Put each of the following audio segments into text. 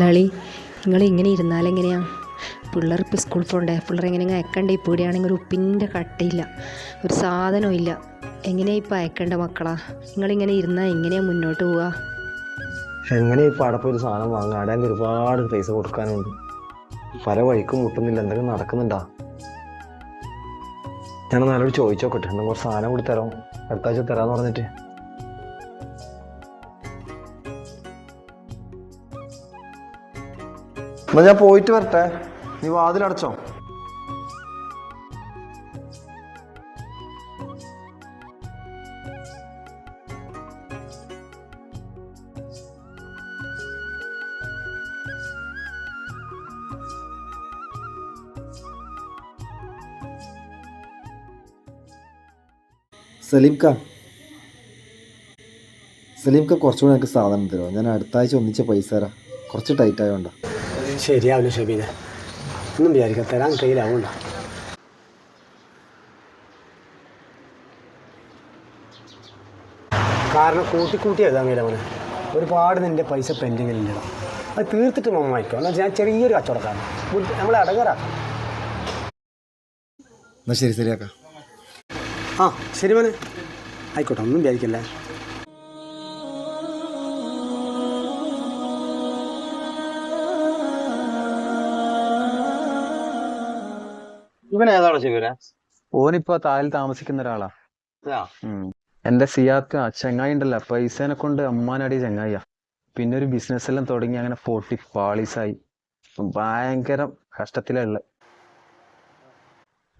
മുതലാളി നിങ്ങൾ ഇങ്ങനെ ഇരുന്നാലെങ്ങനെയാണ് പിള്ളേർ ഇപ്പോൾ സ്കൂൾ പോകണ്ടേ പിള്ളേർ എങ്ങനെ അയക്കണ്ടേ? ഇപ്പോൾ ഇവിടെയാണെങ്കിൽ ഒരു ഉപ്പിന്റെ കട്ടയില്ല ഒരു സാധനവും ഇല്ല. എങ്ങനെയാണ് ഇപ്പോൾ അയക്കേണ്ട മക്കളാ? നിങ്ങളിങ്ങനെ ഇരുന്നാൽ എങ്ങനെയാ മുന്നോട്ട് പോവുക? എങ്ങനെ ഇപ്പോൾ അവിടെ ഒരു സാധനം വാങ്ങാൻ ഒരുപാട് പൈസ കൊടുക്കാനുണ്ട്. പല വഴിക്കും മുട്ടുന്നില്ല. എന്തെങ്കിലും നടക്കുന്നുണ്ടാ? ഞാൻ നല്ലോട് ചോദിച്ചോക്കട്ടെ. എന്നാൽ കുറച്ച് സാധനം കൂടി തരാം. അടുത്താഴ്ച തരാമെന്ന് പറഞ്ഞിട്ട്. എന്നാ ഞാൻ പോയിട്ട് വരട്ടെ. നീ വാതിലടച്ചോ സലീംക്ക. സലീംക്ക കുറച്ചുകൂടെ എനിക്ക് സാധനം തരുമോ? ഞാൻ അടുത്ത ആഴ്ച ഒന്നിച്ച പൈസ തരാം. കുറച്ച് ടൈറ്റ് ആയതുകൊണ്ടാ ശരിയാവില്ല ഷബീനെ. ഒന്നും വിചാരിക്കാം തരാൻ കയ്യിലാവണ്ട കാരണം കൂട്ടി കൂട്ടി എഴുതാൻ കഴിയില്ല മോനെ ഒരുപാട് നിന്റെ പൈസ പെൻഡിങ്ങിൽ ഇല്ലടാ അത് തീർത്തിട്ട് മമ്മായിക്കോ എന്നാൽ ഞാൻ ചെറിയൊരു കച്ചവടക്കാരൻ. നമ്മളെ അടങ്ങറ. എന്നാൽ ശരി ശരിയാക്കാം. ആ ശരി മോനെ. ആയിക്കോട്ടെ ഒന്നും വിചാരിക്കല്ലേ? ഇവൻ ഏതാണ് ശിവര ഓനിപ്പോ താലിൽ താമസിക്കുന്ന ഒരാളാ. എന്റെ സിയാക്ക് ചെങ്ങായി ഉണ്ടല്ലോ. പൈസേനെ കൊണ്ട് അമ്മാനടി ചെങ്ങായിയാ. പിന്നെ ഒരു ബിസിനസ് എല്ലാം തുടങ്ങി അങ്ങനെ പൊട്ടി പാളീസായി ഭയങ്കര കഷ്ടത്തിലുള്ള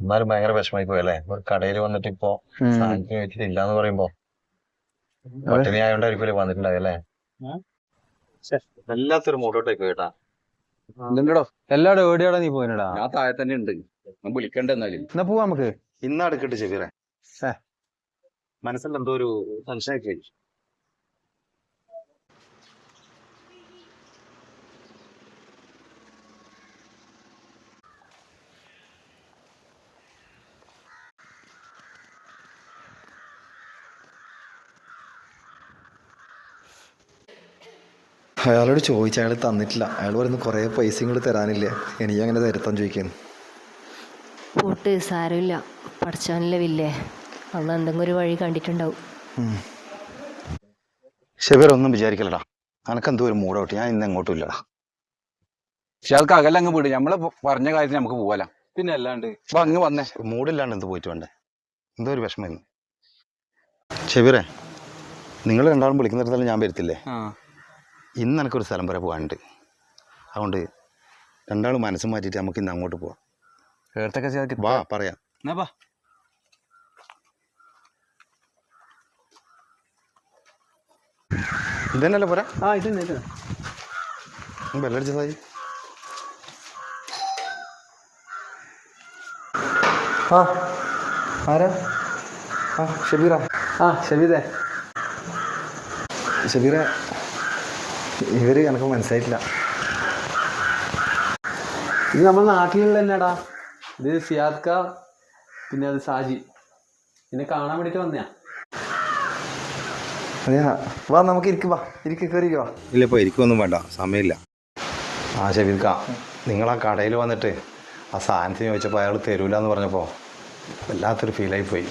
എന്നാലും ഭയങ്കര വിഷമായി പോയല്ലേ ഒരു കടയിൽ വന്നിട്ട് ഇപ്പോ സാധനത്തിന് വെച്ചിട്ട് ഇല്ലാന്ന് പറയുമ്പോ പട്ടിണി ആയോണ്ടായിരിക്കും വന്നിട്ടുണ്ടായല്ലേ വല്ലാത്തൊരു മൂടോട്ടേക്ക് കേട്ടാ. എന്തുണ്ടോ എല്ലാവരും എവിടെയാടാ നീ പോയിനടാ? ഞാൻ താഴെ തന്നെ ഉണ്ട്. ഞാൻ വിളിക്കണ്ട എന്നാലും. എന്നാ പോവാ നമുക്ക്? ഇന്ന് അടുക്കട്ട് ചെവിറേ എന്തോ ഒരു സംശയമൊക്കെ അയാളോട് ചോദിച്ച അയാൾ തന്നിട്ടില്ല. അയാൾ പറയുന്നു കുറേ പൈസയും കൂടി തരാനില്ലേ? എനിക്ക് അങ്ങനെ തരത്താൻ ചോദിക്കുന്നു. പോട്ട് സാരമില്ല. പഠിച്ചാനല്ലേ അവൾ എന്തെങ്കിലും ഒരു വഴി കണ്ടിട്ടുണ്ടാവും. ശിവര ഒന്നും വിചാരിക്കലടാ. എന്തോ ഒരു മൂടോട്ട് ഞാൻ ഇന്ന് എങ്ങോട്ടും ഇല്ലടാ. പക്ഷെ ആൾക്ക് അകലെ അങ്ങ് പോയിട്ട് നമ്മൾ പറഞ്ഞ കാര്യത്തിന് നമുക്ക് പോവാല. പിന്നെ അല്ലാണ്ട്. അപ്പൊ അങ്ങ് വന്നേ. മൂടില്ലാണ്ട് എന്ത് പോയിട്ട് വേണ്ടേ? എന്തോ ഒരു വിഷമം ശിവരെ നിങ്ങൾ രണ്ടാളും വിളിക്കുന്നിടത്തോളം ഞാൻ വരത്തില്ലേ? ഇന്ന് എനിക്കൊരു സ്ഥലം വരെ പോകാനുണ്ട്. അതുകൊണ്ട് രണ്ടാൾ മനസ്സ് മാറ്റിയിട്ട് നമുക്ക് ഇന്ന് അങ്ങോട്ട് പോവാം. കേർത്തൊക്കെ ചെയ്താ വാ പറയാം. എന്നാ വാ. ഇതന്നെയല്ലേ പോരാ? ആ ഇത് തന്നെ. ബെല്ലടിച്ചതായി ആ ആരാ? ആ ഷബീറ. ആ ഷബീദേ ഷബീറ ഇവർ എനിക്ക് മനസ്സിലായിട്ടില്ല. ഇത് നമ്മുടെ നാട്ടിലുള്ള തന്നെടാ ഇത് സിയാദ്ക്ക പിന്നെ അത് സാജി. പിന്നെ കാണാൻ വേണ്ടിട്ട് വന്നയാ. അതെയാ. വാ നമുക്ക് ഇരിക്ക് വാ. ഇരിക്ക് കയറി വാ ഇല്ല ഇപ്പോൾ ഇരിക്കൊന്നും വേണ്ട. സമയമില്ല. ആ ഷബീർക്ക നിങ്ങൾ ആ കടയിൽ വന്നിട്ട് ആ സാധനത്തിന് ചോദിച്ചപ്പോൾ അയാൾ തരൂല എന്ന് പറഞ്ഞപ്പോൾ വല്ലാത്തൊരു ഫീലായി പോയി.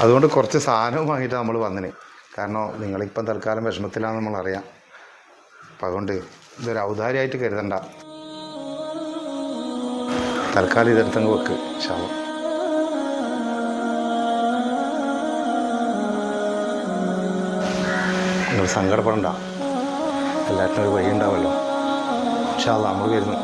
അതുകൊണ്ട് കുറച്ച് സാധനവും വാങ്ങിയിട്ട് നമ്മൾ വന്നിന്. കാരണം നിങ്ങളിപ്പം തൽക്കാലം വിഷമത്തിലാണെന്ന് നമ്മളറിയാം. അപ്പം അതുകൊണ്ട് ഇതൊരു ഔദാര്യമായിട്ട് കരുതണ്ട. തൽക്കാലം ഇതെടുത്തങ്ങ് വെക്ക് ശാപം നിങ്ങൾ സങ്കടപ്പെടണ്ട. എല്ലാറ്റിനും ഒരു വഴി ഉണ്ടാവുമല്ലോ പക്ഷെ അത് നമ്മൾ വരുന്നു.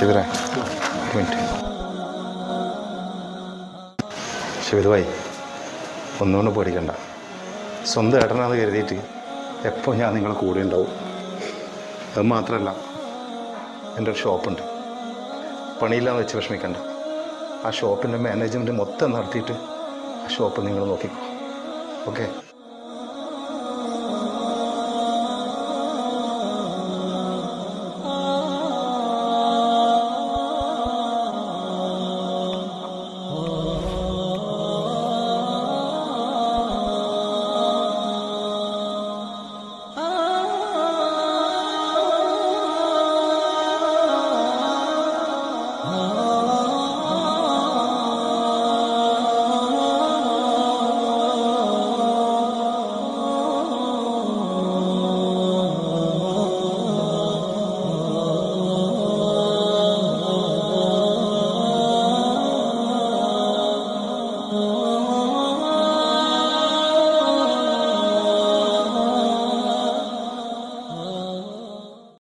ശിവരേ മിനിറ്റ്. ശിവരുവായി ഒന്നുകൊണ്ട് പേടിക്കണ്ട. സ്വന്തം ഏട്ടനാന്ന് കരുതിയിട്ട് എപ്പോൾ ഞാൻ നിങ്ങളെ കൂടെ ഉണ്ടാവും? അത് മാത്രമല്ല എന്റെ ഒരു ഷോപ്പുണ്ട്. പണിയില്ലാന്ന് വെച്ച് വിഷമിക്കണ്ട. ആ ഷോപ്പിന്റെ മാനേജ്മെന്റ് മൊത്തം നടത്തിയിട്ട് ആ ഷോപ്പ് നിങ്ങൾ നോക്കിക്കോ. ഓക്കെ?